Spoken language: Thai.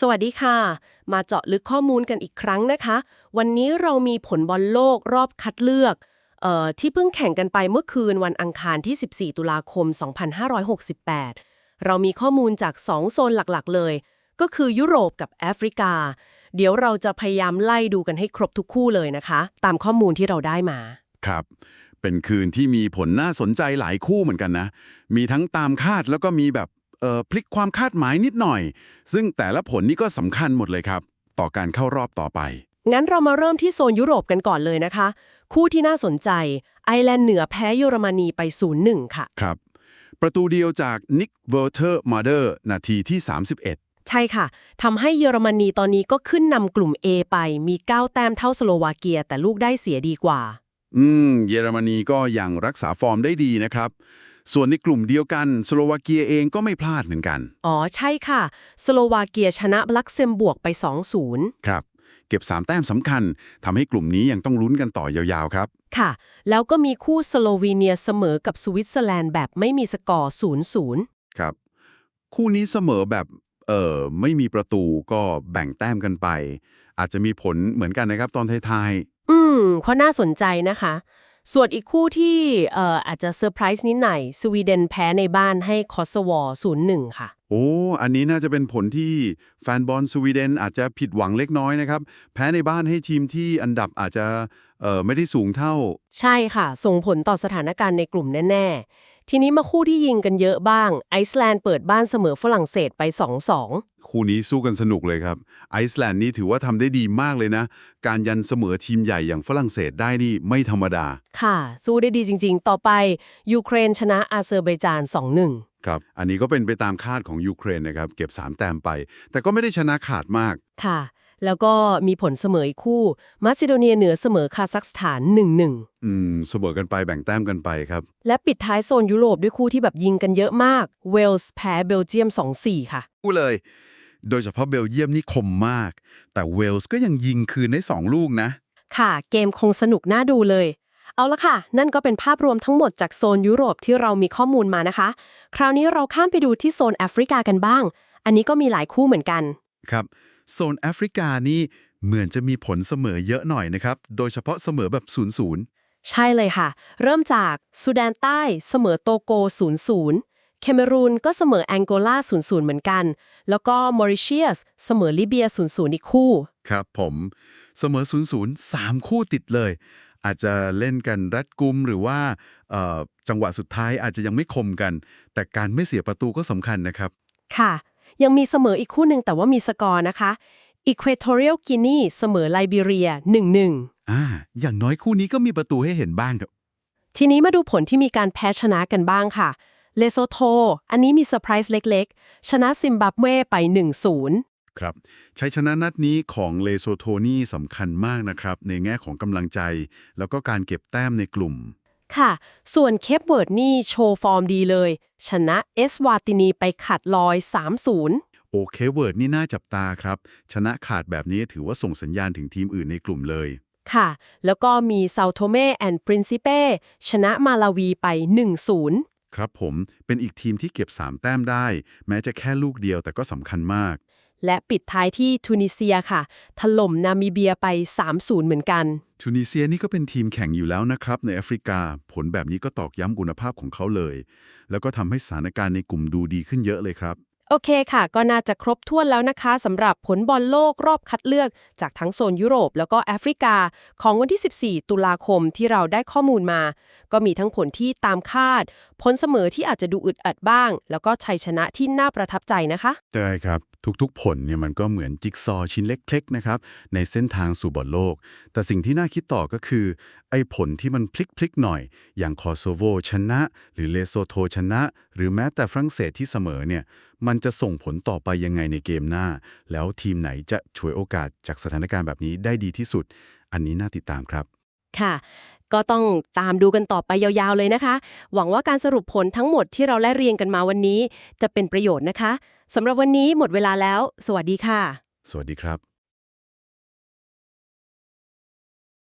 สวัสดีค่ะ มาเจาะลึกข้อมูลกันอีกครั้งนะคะ วันนี้เรามีผลบอลโลกรอบคัดเลือกเอ่อที่เพิ่งแข่งกันไปเมื่อคืนวันอังคารที่ 14 ตุลาคม 2568 เรามีข้อมูลจาก 2 โซนหลักๆ เลย ก็คือยุโรปกับแอฟริกา เดี๋ยวเราจะพยายามไล่ดูกันให้ครบทุกคู่เลยนะคะ ตามข้อมูลที่เราได้มา ครับ เป็นคืนที่มีผลน่าสนใจหลายคู่เหมือนกันนะ มีทั้งตามคาดแล้วก็มีแบบ พลิกความคาดหมายนิดหน่อย ซึ่งแต่ละผลนี่ก็สำคัญหมดเลยครับ ต่อการเข้ารอบต่อไป งั้นเรามาเริ่มที่โซนยุโรปกันก่อนเลยนะคะ คู่ที่น่าสนใจ ไอร์แลนด์เหนือแพ้เยอรมนีไป 0-1 ค่ะ ครับ ประตูเดียวจากนิกเวอร์เทอร์มาเดอร์นาทีที่ 31ใช่ค่ะ ทำให้เยอรมนีตอนนี้ก็ขึ้นนำกลุ่ม A ไป มี 9 แต้มเท่าสโลวาเกีย แต่ลูกได้เสียดีกว่า อืม เยอรมนีก็ยังรักษาฟอร์มได้ดีนะครับ ส่วนในกลุ่มเดียวกันสโลวาเกียเองก็ไม่พลาดเหมือนกัน อ๋อใช่ค่ะ สโลวาเกียชนะลักเซมบวกไป 2-0 ครับ เก็บ 3 แต้มสำคัญทำให้กลุ่มนี้ยังต้องลุ้นกันต่อยาวๆครับ ค่ะ แล้วก็มีคู่สโลวีเนียเสมอกับสวิตเซอร์แลนด์แบบไม่มีสกอร์ 0-0 ครับ คู่นี้เสมอแบบเอ่อไม่มีประตูก็แบ่งแต้มกันไป อาจจะมีผลเหมือนกันนะครับตอนท้ายอืมเพราะน่าสนใจนะคะ ส่วนอีกคู่ที่เอ่ออาจจะเซอร์ไพรส์นิดหน่อยสวีเดนแพ้ในบ้านให้คอสวอร์0-1 ค่ะๆโอ้ อันนี้น่าจะเป็นผลที่แฟนบอลสวีเดนอาจจะผิดหวังเล็กน้อยนะครับ แพ้ในบ้านให้ทีมที่อันดับอาจจะเอ่อไม่ได้สูงเท่า ใช่ค่ะ ส่งผลต่อสถานการณ์ในกลุ่มแน่ ๆ ทีนี้มาคู่ที่ยิงกันเยอะบ้าง ไอซ์แลนด์เปิดบ้านเสมอฝรั่งเศสไป2-2คู่นี้สู้กันสนุกเลยครับ ไอซ์แลนด์นี่ถือว่าทำได้ดีมากเลยนะ การยันเสมอทีมใหญ่อย่างฝรั่งเศสได้นี่ไม่ธรรมดา ค่ะ สู้ได้ดีจริง ๆ ต่อไป ยูเครนชนะอาเซอร์ไบจาน 2-1 ครับ อันนี้ก็เป็นไปตามคาดของยูเครนนะครับ เก็บ 3 แต้มไป แต่ก็ไม่ได้ชนะขาดมากค่ะ แล้วก็มีผลเสมออีกคู่มาซิโดเนียเหนือเสมอคาซัคสถาน 1-1 อืมเสมอกันไปแบ่งแต้มกันไปครับ และปิดท้ายโซนยุโรปด้วยคู่ที่แบบยิงกันเยอะมากเวลส์แพ้เบลเยียม 2-4 ค่ะคู่เลย โดยเฉพาะเบลเยียมนี่คมมาก แต่เวลส์ก็ยังยิงคืนได้2ลูกนะ ค่ะ เกมคงสนุกน่าดูเลย เอาละค่ะ นั่นก็เป็นภาพรวมทั้งหมดจากโซนยุโรปที่เรามีข้อมูลมานะคะ คราวนี้เราข้ามไปดูที่โซนแอฟริกากันบ้าง อันนี้ก็มีหลายคู่เหมือนกัน ครับ โซนแอฟริกานี่เหมือนจะมีผลเสมอเยอะหน่อยนะครับ โดยเฉพาะเสมอแบบ0 0ใช่เลยค่ะ เริ่มจากสุดานใต้เสมอโตโก 0-0เคเมรูนก็เสมอแองโกลา 0-0 เหมือนกัน แล้วก็มอริเชียส เสมอลิเบีย 0-0 อีกคู่ ครับผม เสมอ 0 0 3 คู่ติดเลย อาจจะเล่นกันรัดกุมหรือว่าเอ่อจังหวะสุดท้ายอาจจะยังไม่คมกัน แต่การไม่เสียประตูก็สำคัญนะครับ ค่ะ ยังมีเสมออีกคู่หนึ่งแต่ว่ามีสกอร์นะคะ Equatorial Guinea เสมอไลบีเรีย1-1อ่าอย่างน้อยคู่นี้ก็มีประตูให้เห็นบ้างครับทีนี้มาดูผลที่มีการแพ้ชนะกันบ้างค่ะเลโซโท อันนี้มีเซอร์ไพรส์เล็กๆ ชนะซิมบับเวไป 1-0ครับชัยชนะนัดนี้ของเลโซโทนี่สำคัญมากนะครับ ในแง่ของกำลังใจ แล้วก็การเก็บแต้มในกลุ่ม ค่ะ ส่วนเคปเวิร์ดนี่โชว์ฟอร์มดีเลย ชนะเอสวาตินีไปขัดลอย 3-0 โอเคเวิร์ดนี่น่าจับตาครับ ชนะขาดแบบนี้ถือว่าส่งสัญญาณถึงทีมอื่นในกลุ่มเลย ค่ะ แล้วก็มีเซาโทเมแอนด์ปรินซิเป้ชนะมาลาวีไป 1-0 ครับผมเป็นอีกทีมที่เก็บ 3 แต้มได้ แม้จะแค่ลูกเดียวแต่ก็สำคัญมาก และปิดท้ายที่ทูนิเซียค่ะ ถล่มนามิเบียไป 3-0 เหมือนกัน ทูนิเซียนี่ก็เป็นทีมแข่งอยู่แล้วนะครับ ในแอฟริกา ผลแบบนี้ก็ตอกย้ำคุณภาพของเขาเลย แล้วก็ทำให้สถานการณ์ในกลุ่มดูดีขึ้นเยอะเลยครับ โอเคค่ะ ก็น่าจะครบถ้วนแล้วนะคะสำหรับผลบอลโลกรอบคัดเลือก จากทั้งโซนยุโรปแล้วก็แอฟริกา ของวันที่ 14 ตุลาคมที่เราได้ข้อมูลมา ก็มีทั้งผลที่ตามคาด ผลเสมอที่อาจจะดูอึดอัดบ้าง แล้วก็ชัยชนะที่น่าประทับใจนะคะใช่ครับ ทุกๆ ผลเนี่ยมันก็เหมือนจิ๊กซอว์ชิ้นเล็กๆนะครับในเส้นทางสู่บอลโลก แต่สิ่งที่น่าคิดต่อก็คือ ไอ้ผลที่มันพลิกๆหน่อย อย่างคอโซโวชนะ หรือเลโซโทชนะ หรือแม้แต่ฝรั่งเศสที่เสมอเนี่ยมันจะส่งผลต่อไปยังไงในเกมหน้า แล้วทีมไหนจะช่วยโอกาสจากสถานการณ์แบบนี้ได้ดีที่สุด อันนี้น่าติดตามครับค่ะ ก็ต้องตามดูกันต่อไปยาวๆเลยนะคะ หวังว่าการสรุปผลทั้งหมดที่เราไล่เรียงกันมาวันนี้ จะเป็นประโยชน์นะคะสำหรับวันนี้หมดเวลาแล้ว สวัสดีค่ะ สวัสดีครับ